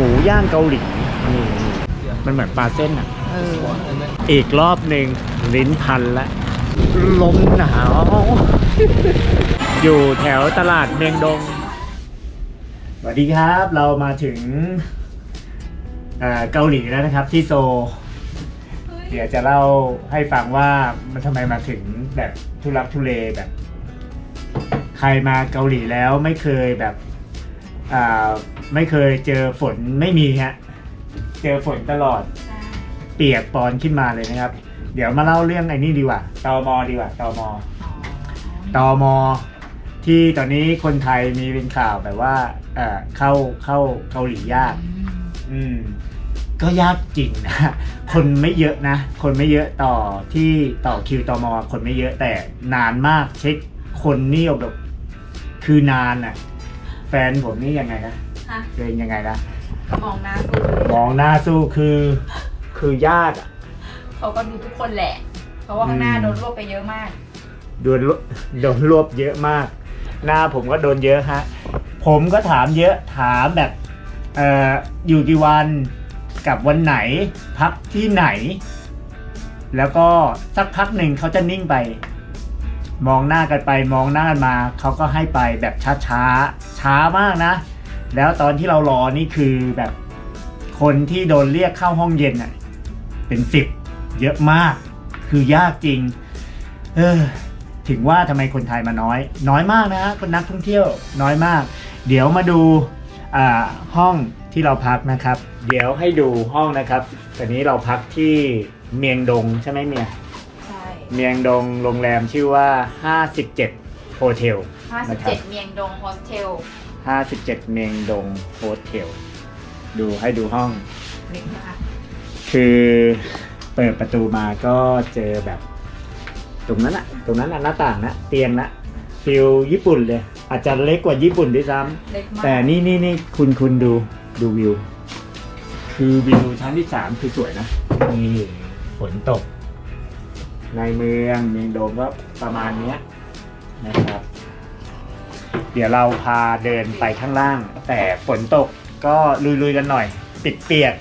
หมูย่างเกาหลีนี่มันเหมือนปลาเส้นอะเอออีกรอบหนึ่งลิ้นพันละลมหนาว อยู่แถวตลาดเมียงดงสวัสดีครับเรามาถึงเอ่อเกาหลีแล้วนะครับที่โซลเดี๋ยวจะเล่าให้ฟังว่ามันทำไมมาถึงแบบทุลักทุเลแบบ ใครมาเกาหลีแล้วไม่เคยแบบอ่า ไม่เคยเจอฝนไม่มีฮะ เจอฝนตลอด เปียกปอนขึ้นมาเลยนะครับ เดี๋ยวมาเล่าเรื่องไอ้นี่ดีกว่าตอมอดีกว่าตอมอตอมอที่ตอนนี้คนไทยมีเป็นข่าวแบบว่าเอ่อเข้าเข้าเกาหลียาก อืม ก็ยากจริงนะ คนไม่เยอะนะ คนไม่เยอะต่อที่ต่อคิวตอมอคนไม่เยอะแต่นานมากเช็คคนนี่แบบคือนานอะ แฟนผมนี่ยังไงนะฮะเป็นยังไงนะมองหน้าสู้มองหน้าสู้คือ คือยากอะเขาก็ดูทุกคนแหละ เพราะว่าข้างหน้าอืมโดนรวบไปเยอะมาก โดนรวโดนรวบเยอะมาก หน้าผมก็โดนเยอะฮะ ผมก็ถามเยอะถามแบบเอ่ออยู่กี่วันกับวันไหน พักที่ไหน แล้วก็สักพักหนึ่งเขาจะนิ่งไป มองหน้ากันไปมองหน้ากันมาเขาก็ให้ไปแบบช้าช้าๆช้ามากนะ แล้วตอนที่เรารอนี่คือแบบคนที่โดนเรียกเข้าห้องเย็นอะเป็นสิบเยอะมาก คือยากจริง เออถึงว่าทำไมคนไทยมาน้อย น้อยมากนะฮะคนนักท่องเที่ยวน้อยมาก เดี๋ยวมาดูอ่าห้องที่เราพักนะครับ เดี๋ยวให้ดูห้องนะครับตอนนี้เราพักที่เมียงดงใช่ไหมเมียใช่เมียงดงโรงแรมชื่อว่า 57โฮเทลนะครับ57 เมียงดงโฮสเทล 57 เมียงดงโฮเทล ดูให้ดูห้องนึกนะคะคือเปิดประตูมาก็เจอแบบ ตรงนั้นอะตรงนั้นอะหน้าต่างนะเตียงนะฟิลญี่ปุ่นเลย อาจจะเล็กกว่าญี่ปุ่นด้วยซ้ำเล็กมากแต่นี่นี่นี่คุณคุณดูดูวิว คือวิวชั้นที่สามคือสวยนะนี่ฝนตก ในเมืองเมียงโดมก็ประมาณเนี้ยนะครับ เดี๋ยวเราพาเดินไปข้างล่าง แต่ฝนตกก็ลุยๆกันหน่อยปิดเปียก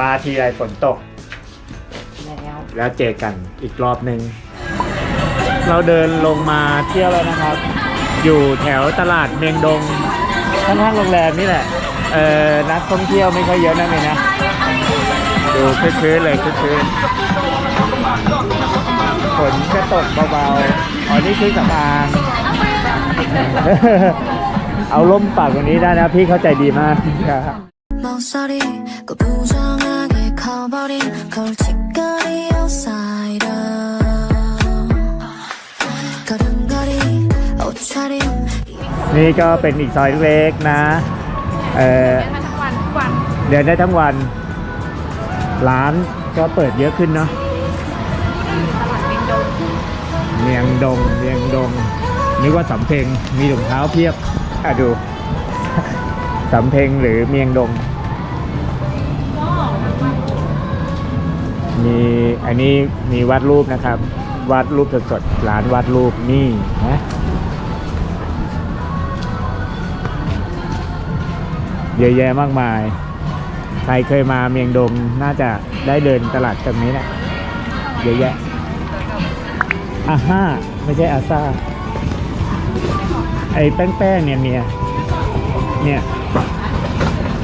มาทีไรฝนตก แล้วแล้วเจอกันอีกรอบหนึ่งเราเดินลงมาเที่ยวแล้วนะครับ อยู่แถวตลาดเมียงดงข้างๆโรงแรมนี่แหละเอ่อนักท่องเที่ยวไม่ค่อยเยอะนะเมยนะดูคืนๆเลยคืนๆฝนจะตกเบาๆอ๋อนี่คือสำอาง เอาล่มปากตรงนี้ได้นะ พี่เข้าใจดีมากครับ 망설이 그 부정하게 커버린 걸칫거리 outsider 걸음걸이 옷차림 นี่ก็เป็นอีกซอยเล็กๆนะ เอ่อ เดินมาทั้งวันทุกวัน เดินได้ทั้งวัน ร้านก็เปิดเยอะขึ้นเนาะ ตลาดเมียงดง เมียงดง เมียงดง นึกว่าสำเพ็งมีถุงเท้าเพียบ อะดู สำเพ็งหรือเมียงดง มีอันนี้มีวาดรูปนะครับ วาดรูปสดๆร้านวาดรูปนี่นะเยอะแยะมากมาย ใครเคยมาเมียงดงน่าจะได้เดินตลาดตรงนี้แหละเยอะแยะอาห้าไม่ใช่อาซา ไอ้แป้งๆเนี่ยเมียเนี่ย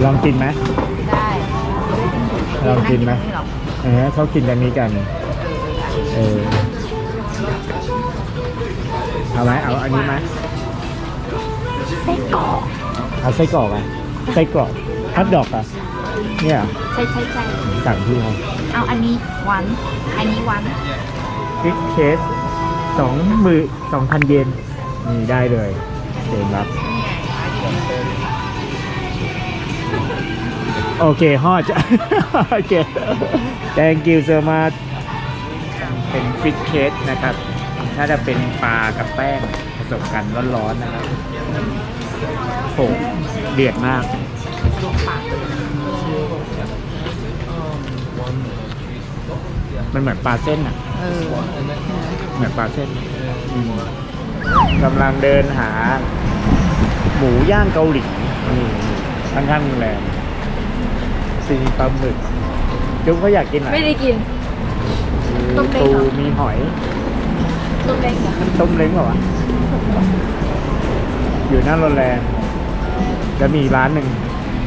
ลองกินไหมได้ลองกินไหมหรอเออเขากินกันนี้กันเออเอาไหมเอาอันนี้ไหมไส้กรอกเอาไส้กรอกอะไส้กรอกฮัทดอกอะเนี่ยใช่ใช่ใช่สั่งที่เขาเอาอันนี้วัน อันนี้วันฟิกเคสสองมือสองพันเยน นี่ได้เลยเต็มรับโอเคฮอดจะโอเค thank you so much เป็นฟิชเคสนะครับ ถ้าจะเป็นปลากับแป้งผสมกันร้อนๆนะครับโอ้เดือดมากลวกปากมันเหมือนปลาเส้นอะเออเหมือนปลาเส้นอืม กำลังเดินหา หมูย่างเกาหลีนี่ข้างๆโรงแรมซีปลาหมึกจุ๊บเขาอยากกินอะไรไม่ได้กิน ต้มีมเล้งปูเหรอมีหอย ต้มเล้งเหรอต้มเล้งเปล่าวะอยู่หน้าโรงแรมแล้วมีร้านหนึ่ง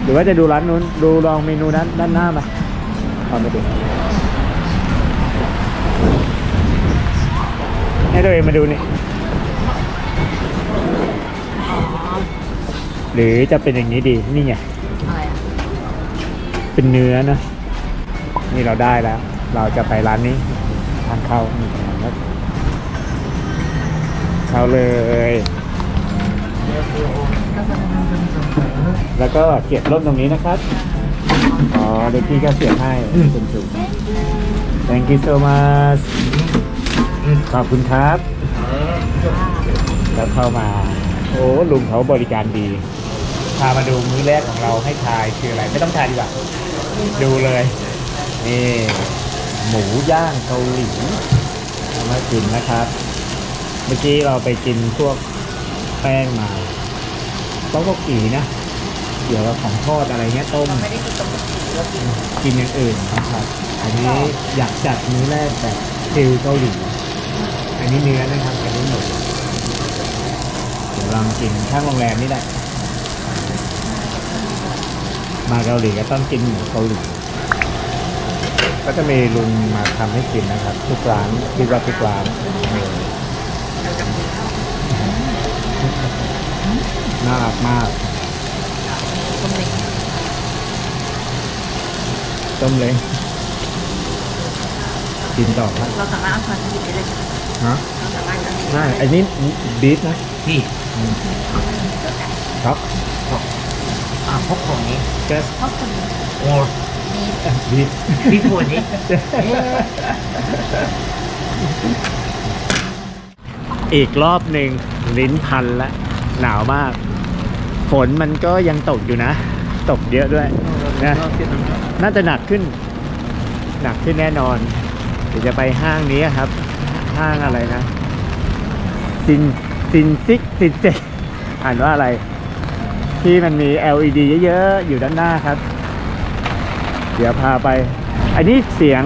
หรือว่าจะดูร้านนู้น ดูลองเมนูนั้นด้านหน้าไปตอนไปดูให้ตัวเองมาดูนี่ หรือจะเป็นอย่างนี้ดี นี่ไง อะไรอะเป็นเนื้อนะ นี่เราได้แล้ว เราจะไปร้านนี้ ทางเข้านี่ครับเข้าเลย แล้วก็เสียบร่มตรงนี้นะครับ อ๋อเด็กพี่ก็เสียบให้เป็นจุด thank you so much ขอบคุณครับ แล้วเข้ามา โอ้ลุงเขาบริการดี พามาดูมื้อแรกของเราให้ทายคืออะไร ไม่ต้องทายดีกว่า ดูเลย นี่หมูย่างเกาหลีเอามากินนะครับ เมื่อกี้เราไปกินพวกแป้งมาต้มกกีนะเกี่ยวกับของทอดอะไรเงี้ยต้ม ไม่ได้กินต้มกะปิเรากินกินอย่างอื่นนะครับ อันนี้อยากจัดมื้อแรกแบบฟิลเกาหลี อันนี้เนื้อนะครับ อันนี้หมู ลองกินข้างโรงแรมนี่แหละมาเกาหลีก็ต้องกินหมูเกาหลีก็จะมีลุงมาทำให้กินนะครับ ทุกร้านที่ว่าทุกร้านน่ารักมากต้มเล้งต้มเลยกินต่อครับเราสามารถเอาช้อนหยิบได้เลยฮะ เราสามารถเอาใช่อันนี้บีฟนะนี่ครับอ่าพวกของนี้ just เพราะคนนี้โอ้มีบีฟพี่พูดนี้อีกรอบหนึ่งลิ้นพันละหนาวมาก ฝนมันก็ยังตกอยู่นะ ตกเยอะด้วยนะน่าจะหนักขึ้น หนักขึ้นแน่นอน เดี๋ยวจะไปห้างนี้ครับ ห้างอะไรนะ ซินซินซิกซินเซอ่านว่าอะไร ที่มันมี LED เยอะๆ อยู่ด้านหน้าครับ เดี๋ยวพาไป อันนี้เสียง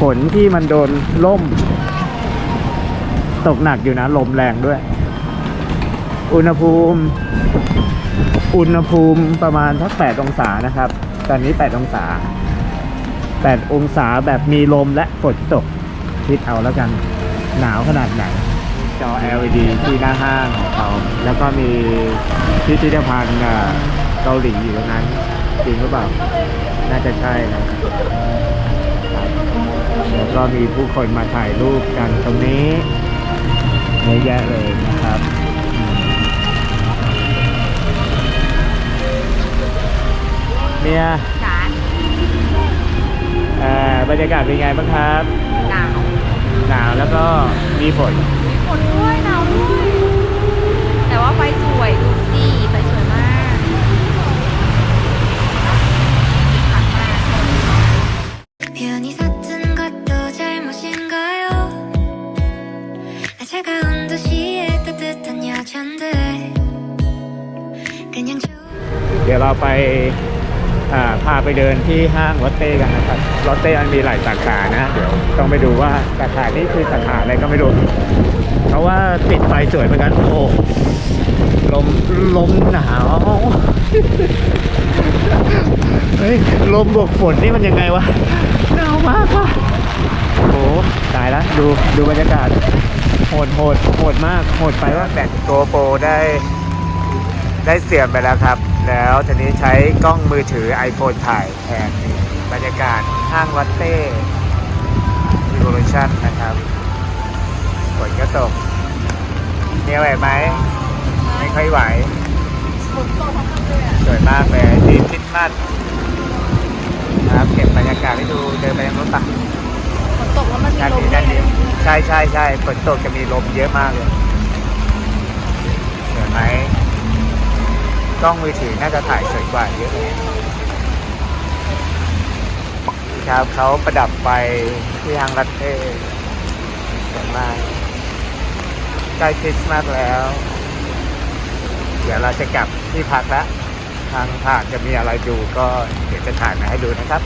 ฝนที่มันโดนล่ม ตกหนักอยู่นะ ลมแรงด้วย อุณหภูมิ อุณหภูมิประมาณทักแปดองศานะครับ ตอนนี้แปดองศาแปดองศาแบบมีลมและฝนตก คิดเอาแล้วกัน หนาวขนาดไหน จอ LED ที่หน้าห้างของเขา แล้วก็มีพิพิธภัณฑ์อ่าเกาหลีอยู่ตรงนั้น จริงหรือเปล่า น่าจะใช่นะครับแล้วก็มีผู้คนมาถ่ายรูปกันตรงนี้เยอะแยะเลยนะครับอืมเมียจานเอ่อบรรยากาศเป็นไงบ้างครับ หนาว หนาวแล้วก็มีฝนมีฝนด้วยหนาวด้วย แต่ว่า ไฟสวยดูสิไฟสวยมากขัดมาเดี๋ยวเราไปพาไปเดินที่ห้างลอตเต้กันนะครับลอตเต้มันมีหลายสาขานะ เดี๋ยวต้องไปดูว่าสาขานี้คือสาขาอะไรก็ไม่รู้ เพราะว่าติดไฟสวยเหมือนกันโอ้ ลมลมหนาว เฮ้ย ลมบวกฝนนี่มันยังไงวะ หนาวมากว่ะโอ้โหตายแล้วดูดูบรรยากาศ โหดโหดโหดมาก โหดไปว่าแบตโกโปรได้ ได้เสียบไปแล้วครับ แล้วทีนี้ใช้กล้องมือถือ iPhone ถ่ายแทนนี่บรรยากาศห้างวัตเต้ Revolution นะครับฝนก็ตกเนียวไหวไหม ไม่ค่อยไหวฝนตกทั้งวันเลยอะสวยมากเลยที่คริสต์มาสนะครับเก็บบรรยากาศให้ดูเดินไปยังรถปะฝนตกแล้วมันมีด้านลมนี้ด้ด้านวยนี้ใช่ใช่ใช่ฝนตกจะมีลมเยอะมากเลยสวยไหมกล้องมือถือน่าจะถ่ายสวยกว่าเยอะเลยครับเขาประดับไฟที่ทางรัตเท่สวยมากใกล้คริสต์มาสแล้ว เดี๋ยวเราจะกลับที่พักแล้ว ทางผ่านจะมีอะไรดูก็เดี๋ยวจะถ่ายมาให้ดูนะครับ